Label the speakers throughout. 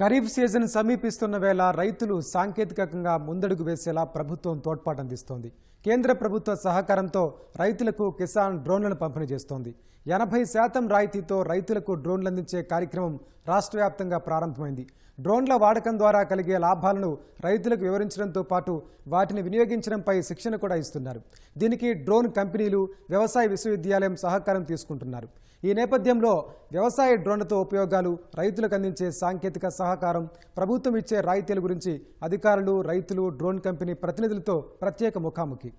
Speaker 1: Kharif season సమీపిస్తున్న వేళ రైతులు సాంకేతికంగా ముందడుగు వేసేలా ప్రభుత్వం తోడ్పాటు అందిస్తోంది. కేంద్ర ప్రభుత్వ సహకారంతో రైతులకు కిసాన్ డ్రోన్లను పంపిణీ చేస్తోంది. ఎనభై శాతం రాయితీతో రైతులకు డ్రోన్లు అందించే కార్యక్రమం రాష్ట్ర వ్యాప్తంగా ప్రారంభమైంది. డ్రోన్ల వాడకం ద్వారా కలిగే లాభాలను రైతులకు వివరించడంతో పాటు వాటిని వినియోగించడంపై శిక్షణ కూడా ఇస్తున్నారు. దీనికి డ్రోన్ కంపెనీలు వ్యవసాయ విశ్వవిద్యాలయం సహకారం తీసుకుంటున్నారు. ఈ నేపథ్యంలో వ్యవసాయ డ్రోన్లతో ఉపయోగాలు రైతులకు అందించే సాంకేతిక సహకారం ప్రభుత్వం ఇచ్చే రాయితీల గురించి అధికారులు రైతులు డ్రోన్ కంపెనీ ప్రతినిధులతో ప్రత్యేక ముఖాముఖి.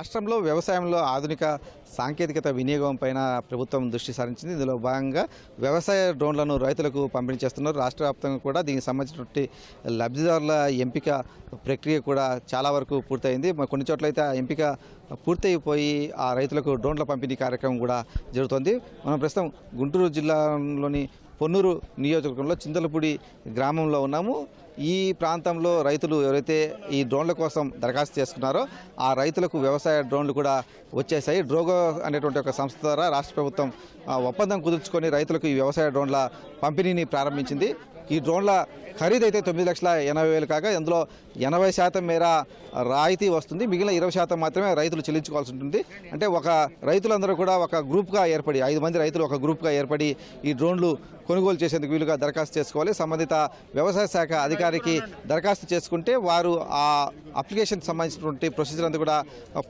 Speaker 2: రాష్ట్రంలో వ్యవసాయంలో ఆధునిక సాంకేతికత వినియోగం పైన ప్రభుత్వం దృష్టి సారించింది. ఇందులో భాగంగా వ్యవసాయ డ్రోన్లను రైతులకు పంపిణీ చేస్తున్నారు. రాష్ట్ర వ్యాప్తంగా కూడా దీనికి సంబంధించినటువంటి లబ్ధిదారుల ఎంపిక ప్రక్రియ కూడా చాలా వరకు పూర్తయింది. కొన్ని చోట్ల అయితే ఆ ఎంపిక పూర్తయిపోయి ఆ రైతులకు డ్రోన్ల పంపిణీ కార్యక్రమం కూడా జరుగుతోంది. మనం ప్రస్తుతం గుంటూరు జిల్లాలోని పొన్నూరు నియోజకవర్గంలో చింతలపూడి గ్రామంలో ఉన్నాము. ఈ ప్రాంతంలో రైతులు ఎవరైతే ఈ డ్రోన్ల కోసం దరఖాస్తు చేసుకున్నారో ఆ రైతులకు వ్యవసాయ డ్రోన్లు కూడా వచ్చేసాయి. డ్రోగో అనేటువంటి ఒక సంస్థ ద్వారా రాష్ట్ర ప్రభుత్వం ఒప్పందం కుదుర్చుకొని రైతులకు ఈ వ్యవసాయ డ్రోన్ల పంపిణీని ప్రారంభించింది. ఈ డ్రోన్ల ఖరీదైతే తొమ్మిది లక్షల ఎనభై వేలు కాగా ఇందులో ఎనభై శాతం మేర రాయితీ వస్తుంది. మిగిలిన ఇరవై శాతం మాత్రమే రైతులు చెల్లించుకోవాల్సి ఉంటుంది. అంటే ఒక రైతులందరూ కూడా ఒక గ్రూప్గా ఏర్పడి ఐదు మంది రైతులు ఒక గ్రూప్గా ఏర్పడి ఈ డ్రోన్లు కొనుగోలు చేసేందుకు వీలుగా దరఖాస్తు చేసుకోవాలి. సంబంధిత వ్యవసాయ శాఖ అధికారికి దరఖాస్తు చేసుకుంటే వారు ఆ అప్లికేషన్ సంబంధించినటువంటి ప్రొసీజర్ అంతా కూడా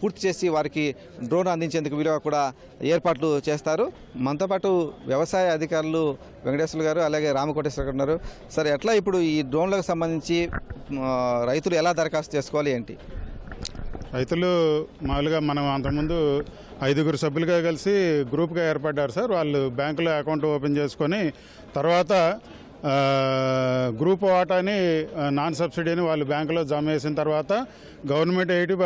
Speaker 2: పూర్తి చేసి వారికి డ్రోన్ అందించేందుకు వీలుగా కూడా ఏర్పాట్లు చేస్తారు. మనతో పాటు వ్యవసాయ అధికారులు వెంకటేశ్వర గారు అలాగే రామకోటేశ్వర గారు ఉన్నారు. సరే ఎట్లా ఇప్పుడు ఈ డ్రోన్లకు సంబంధించి రైతులు ఎలా దరఖాస్తు చేసుకోవాలి ఏంటి?
Speaker 3: రైతులు మామూలుగా మనం అంతకుముందు ఐదుగురు సభ్యులుగా కలిసి గ్రూప్గా ఏర్పడ్డారు సార్. వాళ్ళు బ్యాంకులో అకౌంట్ ఓపెన్ చేసుకొని తర్వాత గ్రూప్ వాటాని నాన్ సబ్సిడీని వాళ్ళు బ్యాంకులో జమ చేసిన తర్వాత గవర్నమెంట్ ఎయిటీ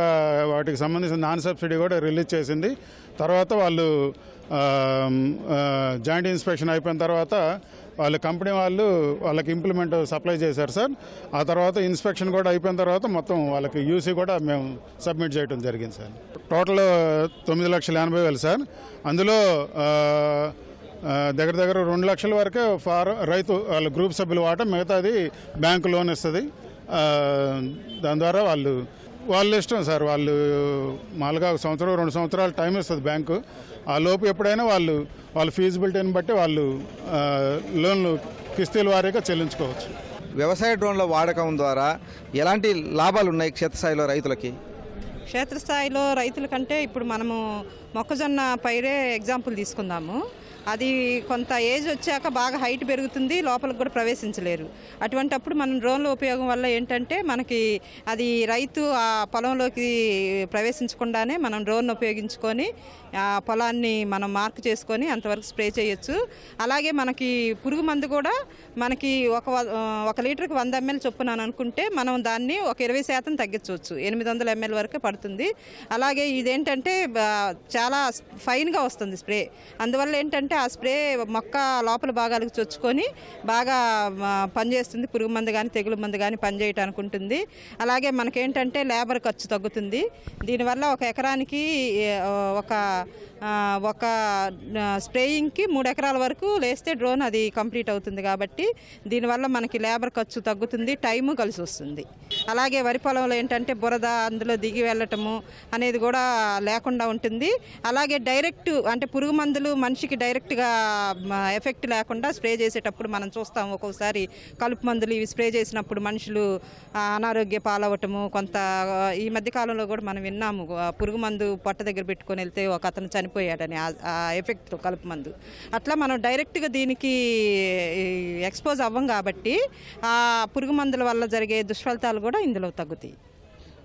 Speaker 3: వాటికి సంబంధించిన నాన్ సబ్సిడీ కూడా రిలీజ్ చేసింది. తర్వాత వాళ్ళు జాయింట్ ఇన్స్పెక్షన్ అయిపోయిన తర్వాత వాళ్ళ కంపెనీ వాళ్ళు వాళ్ళకి ఇంప్లిమెంట్ సప్లై చేశారు సార్. ఆ తర్వాత ఇన్స్పెక్షన్ కూడా అయిపోయిన తర్వాత మొత్తం వాళ్ళకి యూసీ కూడా మేము సబ్మిట్ చేయడం జరిగింది సార్. టోటల్ తొమ్మిది లక్షల ఎనభై వేలు సార్. అందులో దగ్గర దగ్గర రెండు లక్షల వరకే ఫార్ రైతు వాళ్ళ గ్రూప్ సభ్యులు వాటం మిగతాది బ్యాంకు లోన్ ఇస్తుంది. దాని ద్వారా వాళ్ళు వాళ్ళ ఇష్టం సార్. వాళ్ళు మామూలుగా ఒక సంవత్సరం రెండు సంవత్సరాలు టైం ఇస్తుంది బ్యాంకు ఆ లోపు ఎప్పుడైనా వాళ్ళు వాళ్ళ ఫీజిబిలిటీని బట్టి వాళ్ళు లోన్లు కిస్తీల వారీగా చెల్లించుకోవచ్చు.
Speaker 2: వ్యవసాయ డ్రోన్ల వాడకం ద్వారా ఎలాంటి లాభాలు ఉన్నాయి క్షేత్రస్థాయిలో రైతులకి?
Speaker 4: క్షేత్రస్థాయిలో రైతుల కంటే ఇప్పుడు మనము మొక్కజొన్న పైరే ఎగ్జాంపుల్ తీసుకుందాము. అది కొంత ఏజ్ వచ్చాక బాగా హైట్ పెరుగుతుంది లోపలికి కూడా ప్రవేశించలేరు. అటువంటప్పుడు మనం డ్రోన్ల ఉపయోగం వల్ల ఏంటంటే మనకి అది రైతు ఆ పొలంలోకి ప్రవేశించకుండానే మనం డ్రోన్ ఉపయోగించుకొని పొలాన్ని మనం మార్క్ చేసుకొని అంతవరకు స్ప్రే చేయొచ్చు. అలాగే మనకి పురుగు మందు కూడా మనకి ఒక ఒక లీటర్కి వంద ఎంఎల్ చొప్పున అనుకుంటే మనం దాన్ని ఒక ఇరవై శాతం తగ్గించవచ్చు. ఎనిమిది వందల ఎంఎల్ వరకే పడుతుంది. అలాగే ఇదేంటంటే చాలా ఫైన్గా వస్తుంది స్ప్రే. అందువల్ల ఏంటంటే ఆ స్ప్రే మొక్క లోపల భాగాలకు చొచ్చుకొని బాగా పనిచేస్తుంది. పురుగు మందు కానీ తెగులు మందు కానీ పనిచేయటానికి ఉంటుంది అలాగే మనకేంటంటే లేబర్ ఖర్చు తగ్గుతుంది. దీనివల్ల ఒక ఎకరానికి ఒక ఒక స్ప్రేయింగ్కి మూడు ఎకరాల వరకు లేస్తే డ్రోన్ అది కంప్లీట్ అవుతుంది కాబట్టి దీనివల్ల మనకి లేబర్ ఖర్చు తగ్గుతుంది టైము కలిసి వస్తుంది అలాగే వరి పొలంలో ఏంటంటే బురద అందులో దిగి వెళ్ళటము అనేది కూడా లేకుండా ఉంటుంది. అలాగే డైరెక్ట్ అంటే పురుగు మందులు మనిషికి డైరెక్ట్గా ఎఫెక్ట్ లేకుండా స్ప్రే చేసేటప్పుడు మనం చూస్తాం ఒక్కొక్కసారి కలుపు మందులు ఇవి స్ప్రే చేసినప్పుడు మనుషులు అనారోగ్య పాలవటము కొంత ఈ మధ్య కాలంలో కూడా మనం విన్నాము. పురుగు మందు పొట్ట దగ్గర పెట్టుకొని వెళ్తే ఒక అతను చనిపోయాడని ఆ- ఆ ఎఫెక్ట్తో కలుపు మందు. అట్లా మనం డైరెక్ట్గా దీనికి ఎక్స్పోజ్ అవ్వం కాబట్టి ఆ పురుగు మందుల వల్ల జరిగే దుష్ఫలితాలు కూడా ఇందులో తగ్గుతాయి.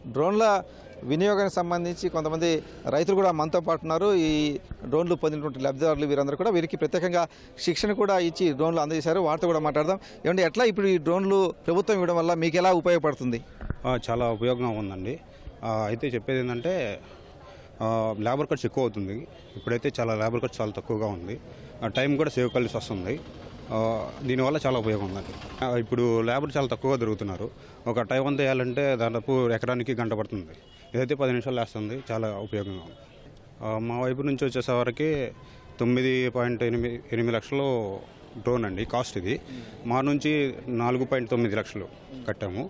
Speaker 2: డ్రోన్ల వినియోగానికి సంబంధించి కొంతమంది రైతులు కూడా మనతో పాటు ఉన్నారు. ఈ డ్రోన్లు పొందినటువంటి లబ్ధిదారులు వీరందరూ కూడా వీరికి ప్రత్యేకంగా శిక్షణ కూడా ఇచ్చి డ్రోన్లు అందజేశారు. వారితో కూడా మాట్లాడదాం. ఏమంటే ఎట్లా ఇప్పుడు ఈ డ్రోన్లు ప్రభుత్వం ఇవ్వడం వల్ల మీకు ఎలా ఉపయోగపడుతుంది?
Speaker 5: ఆ, చాలా ఉపయోగంగా ఉందండి. అయితే చెప్పేది ఏంటంటే ఆ, లేబర్ ఖర్చు ఎక్కువ అవుతుంది. ఇప్పుడైతే చాలా లేబర్ ఖర్చు చాలా తక్కువగా ఉంది. ఆ, టైం కూడా సేవ్ కలిసి వస్తుంది. దీనివల్ల చాలా ఉపయోగం ఉందండి ఇప్పుడు లేబర్ చాలా తక్కువగా దొరుకుతున్నారు. ఒక టైం అంతా వేయాలంటే దాదాపు ఎకరానికి గంట పడుతుంది. ఇదైతే పది నిమిషాలు వేస్తుంది చాలా ఉపయోగంగా ఉంది. మా వైపు నుంచి వచ్చేసరికి తొమ్మిది పాయింట్ ఎనిమిది ఎనిమిది లక్షలు డ్రోన్ అండి కాస్ట్ ఇది. మా నుంచి నాలుగు పాయింట్ తొమ్మిది లక్షలు కట్టాము.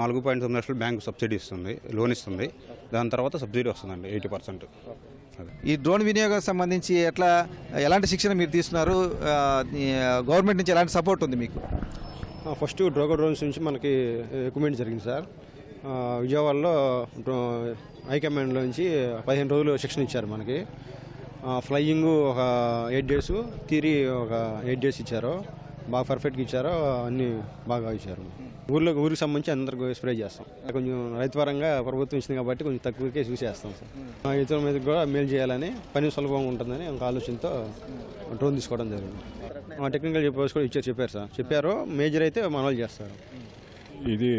Speaker 5: నాలుగు పాయింట్ తొమ్మిది లక్షలు బ్యాంకు సబ్సిడీ ఇస్తుంది లోన్ ఇస్తుంది. దాని తర్వాత సబ్సిడీ వస్తుందండి ఎయిటీ పర్సెంట్.
Speaker 2: ఈ డ్రోన్ వినియోగం సంబంధించి ఎట్లా ఎలాంటి శిక్షణ మీరు తీసుకున్నారు గవర్నమెంట్ నుంచి ఎలాంటి సపోర్ట్ ఉంది మీకు?
Speaker 6: ఫస్ట్ డ్రోగో డ్రోన్స్ నుంచి మనకి ఎక్విప్మెంట్ జరిగింది సార్. విజయవాడలో డ్రో హైకమాండ్లో నుంచి పదిహేను రోజులు శిక్షణ ఇచ్చారు మనకి. ఫ్లయింగ్ ఒక ఎయిట్ డేస్ తీరి ఒక ఎయిట్ డేస్ ఇచ్చారు. బాగా పర్ఫెక్ట్గా ఇచ్చారు అన్నీ బాగా ఇచ్చారు. ఊర్లో ఊరికి సంబంధించి అందరికి స్ప్రే చేస్తాం. కొంచెం రైతు పరంగా ప్రభుత్వం ఇచ్చింది కాబట్టి కొంచెం తక్కువకే చూసేస్తాం సార్ ఇతర మీద కూడా మేలు చేయాలని పని సులభంగా ఉంటుందని ఒక ఆలోచనతో డ్రోన్ తీసుకోవడం జరిగింది. ఆ, టెక్నికల్ చెప్పేసి కూడా ఇచ్చారు చెప్పారు సార్. చెప్పారు మేజర్ అయితే మన వాళ్ళు చేస్తారు.
Speaker 7: ఇది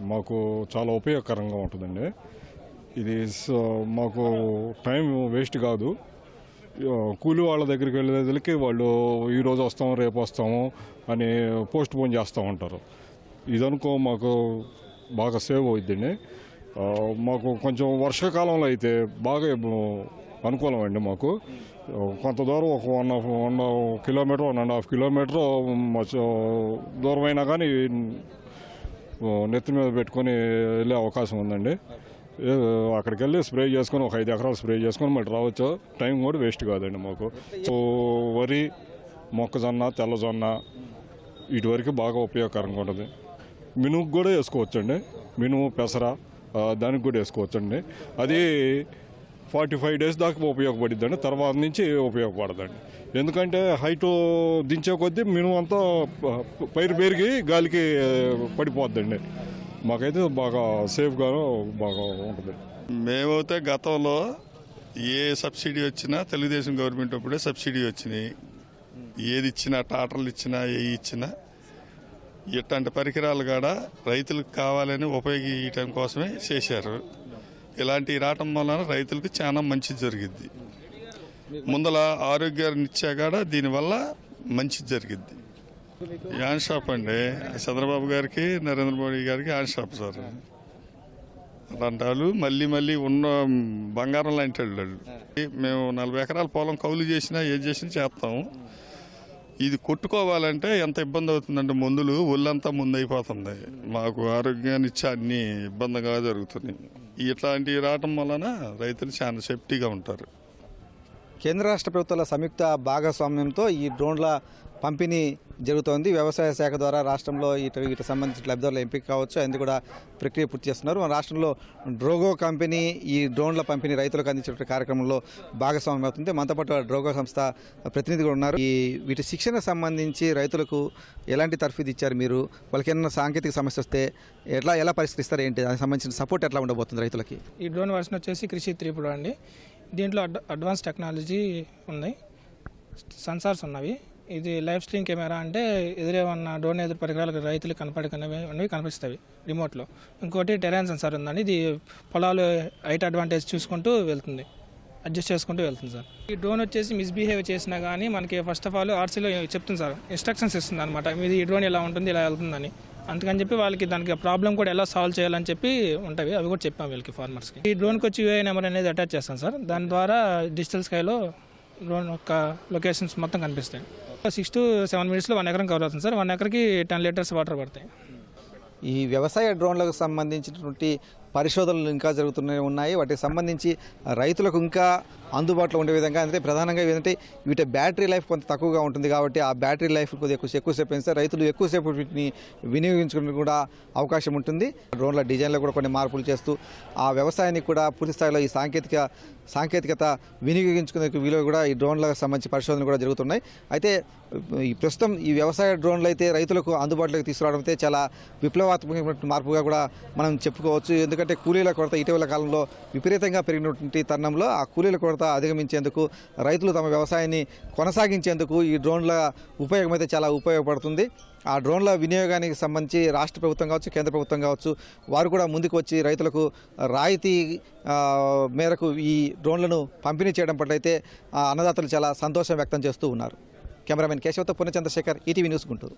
Speaker 7: మాకు చాలా ఉపయోగకరంగా ఉంటుందండి. ఇది మాకు టైం వేస్ట్ కాదు. కూలి వాళ్ళ దగ్గరికి వెళ్ళేదానికి వాళ్ళు ఈరోజు వస్తాము రేపు వస్తాము అని పోస్ట్ పోన్ చేస్తూ ఉంటారు. ఇదనుకో మాకు బాగా సేవ్ అవుద్దండి మాకు కొంచెం వర్షాకాలంలో అయితే బాగా అనుకూలం అండి మాకు. కొంత దూరం ఒక one half one kilometre one and half kilometre దూరమైనా కానీ నెత్తి మీద పెట్టుకొని వెళ్ళే అవకాశం ఉందండి. అక్కడికి వెళ్ళి స్ప్రే చేసుకొని ఒక ఐదు ఎకరాలు స్ప్రే చేసుకొని మళ్ళీ రావచ్చు. టైం కూడా వేస్ట్ కాదండి మాకు. సో వరి మొక్కజొన్న తెల్లజొన్న వీటి వరకు బాగా ఉపయోగకరంగా ఉంటుంది. మినుగు కూడా వేసుకోవచ్చండి. మినుము పెసర దానికి కూడా వేసుకోవచ్చండి. అది ఫార్టీ ఫైవ్ డేస్ దాకా ఉపయోగపడిద్దండి. తర్వాత నుంచి ఉపయోగపడదండి. ఎందుకంటే హైట్ దించే కొద్దీ మినుము అంతా పైరు పెరిగి గాలికి పడిపోద్దండి. మాకైతే బాగా సేఫ్గా బాగా ఉంటుంది.
Speaker 8: మేమైతే గతంలో ఏ సబ్సిడీ వచ్చినా తెలుగుదేశం గవర్నమెంట్ అప్పుడే సబ్సిడీ వచ్చినాయి. ఏది ఇచ్చినా టాటర్లు ఇచ్చినా ఏ ఇచ్చినా ఇట్లాంటి పరికరాలు కూడా రైతులకు కావాలని ఉపయోగించడం కోసమే చేశారు. ఇలాంటి రావటం వలన రైతులకు చాలా మంచి జరిగిద్ది. ముందల ఆరోగ్యాన్ని ఇచ్చా కూడా దీనివల్ల మంచి జరిగిద్ది. యాన్ షాప్ అండి చంద్రబాబు గారికి నరేంద్ర మోడీ గారికి యాన్ షాప్ సార్. రంటాలు మళ్ళీ మళ్ళీ ఉన్న బంగారం లాంటి వాళ్ళు మేము నలభై ఎకరాల పొలం కౌలు చేసినా ఏం చేసినా చేస్తాం. ఇది కొట్టుకోవాలంటే ఎంత ఇబ్బంది అవుతుందంటే మందులు ఒళ్ళంతా ముందైపోతుంది మాకు ఆరోగ్యాన్ని ఇచ్చే అన్ని ఇబ్బందిగా జరుగుతున్నాయి. ఇట్లాంటివి రావటం వలన రైతులు చాలా సేఫ్టీగా ఉంటారు.
Speaker 2: కేంద్ర రాష్ట్ర ప్రభుత్వాల సంయుక్త భాగస్వామ్యంతో ఈ డ్రోన్ల పంపిణీ జరుగుతోంది. వ్యవసాయ శాఖ ద్వారా రాష్ట్రంలో ఇటు వీటికి సంబంధించిన లబ్ధిదారుల ఎంపిక కావచ్చు అది కూడా ప్రక్రియ పూర్తి చేస్తున్నారు. మన రాష్ట్రంలో డ్రోగో కంపెనీ ఈ డ్రోన్ల పంపిణీ రైతులకు అందించే కార్యక్రమంలో భాగస్వామ్యం అవుతుంది. మనతో పాటు డ్రోగో సంస్థ ప్రతినిధి కూడా ఉన్నారు. ఈ వీటి శిక్షణ సంబంధించి రైతులకు ఎలాంటి తర్ఫీదు ఇచ్చారు మీరు? వాళ్ళకి ఏమైనా సాంకేతిక సమస్య వస్తే ఎట్లా ఎలా పరిష్కరిస్తారు ఏంటి? దానికి సంబంధించిన సపోర్ట్ ఎట్లా ఉండబోతుంది రైతులకి?
Speaker 9: ఈ డ్రోన్ వర్షన్ వచ్చేసి కృషి త్రిపుడు అండి. దీంట్లో అడ్ అడ్వాన్స్ టెక్నాలజీ ఉంది. సెన్సార్స్ ఉన్నవి. ఇది లైవ్ స్ట్రీమ్ కెమెరా అంటే ఎదురే ఉన్న డ్రోన్ ఎదురు పరికరాలకు రైతులు కనపడకనేవి ఉన్నవి కనిపిస్తాయి రిమోట్లో. ఇంకోటి టెరాన్ సెన్సార్ ఉందండి. ఇది పొలాలు హైట్ అడ్వాంటేజ్ చూసుకుంటూ వెళ్తుంది. అడ్జస్ట్ చేసుకుంటూ వెళ్తుంది సార్. ఈ డ్రోన్ వచ్చేసి మిస్బిహేవ్ చేసినా కానీ మనకి ఫస్ట్ ఆఫ్ ఆల్ ఆర్సీలో చెప్తుంది సార్. ఇన్స్ట్రక్షన్స్ ఇస్తుంది అనమాట మీది ఈ డ్రోన్ ఇలా ఉంటుంది ఇలా వెళ్తుందని. అందుకని చెప్పి వాళ్ళకి దానికి ప్రాబ్లం కూడా ఎలా సాల్వ్ చేయాలని చెప్పి ఉంటాయి అవి కూడా చెప్పాం వీళ్ళకి ఫార్మర్స్కి. ఈ డ్రోన్కి వచ్చి యూఐ నెంబర్ అనేది అటాచ్ చేస్తాం సార్. దాని ద్వారా డిజిటల్ స్కైలో డ్రోన్ యొక్క లొకేషన్స్ మొత్తం కనిపిస్తాయి. సిక్స్ టు సెవెన్ మినిట్స్లో వన్ ఎకరం కవర్ అవుతుంది సార్. వన్ ఎకర్కి టెన్ లీటర్స్ వాటర్ పడతాయి.
Speaker 2: ఈ వ్యవసాయ డ్రోన్లకు సంబంధించినటువంటి పరిశోధనలు ఇంకా జరుగుతూనే ఉన్నాయి. వాటికి సంబంధించి రైతులకు ఇంకా అందుబాటులో ఉండే విధంగా అంటే ప్రధానంగా ఏంటంటే వీటి బ్యాటరీ లైఫ్ కొంత తక్కువగా ఉంటుంది కాబట్టి ఆ బ్యాటరీ లైఫ్ కొద్దిగా ఎక్కువ ఎక్కువసేపు పెంచితే రైతులు ఎక్కువసేపు వీటిని వినియోగించుకునే కూడా అవకాశం ఉంటుంది. డ్రోన్ల డిజైన్లో కూడా కొన్ని మార్పులు చేస్తూ ఆ వ్యవసాయానికి కూడా పూర్తి స్థాయిలో ఈ సాంకేతిక సాంకేతికత వినియోగించుకునే వీలు కూడా ఈ డ్రోన్లకు సంబంధించి పరిశోధనలు కూడా జరుగుతున్నాయి. అయితే ఈ ప్రస్తుతం ఈ వ్యవసాయ డ్రోన్లు అయితే రైతులకు అందుబాటులోకి తీసుకురావడం అయితే చాలా విప్లవాత్మకమైన మార్పుగా కూడా మనం చెప్పుకోవచ్చు. ఎందుకంటే ఎందుకంటే కూలీల కొరత ఇటీవల కాలంలో విపరీతంగా పెరిగినటువంటి తరుణంలో ఆ కూలీల కొరత అధిగమించేందుకు రైతులు తమ వ్యవసాయాన్ని కొనసాగించేందుకు ఈ డ్రోన్ల ఉపయోగం అయితే చాలా ఉపయోగపడుతుంది. ఆ డ్రోన్ల వినియోగానికి సంబంధించి రాష్ట్ర ప్రభుత్వం కావచ్చు కేంద్ర ప్రభుత్వం కావచ్చు వారు కూడా ముందుకు వచ్చి రైతులకు రాయితీ మేరకు ఈ డ్రోన్లను పంపిణీ చేయడం పట్ల అయితే ఆ, అన్నదాతలు చాలా సంతోషం వ్యక్తం చేస్తూ ఉన్నారు. కెమెరామెన్ కేశవతో పూర్ణచంద్రశేఖర్ ఈటీవీ న్యూస్ గుంటూరు.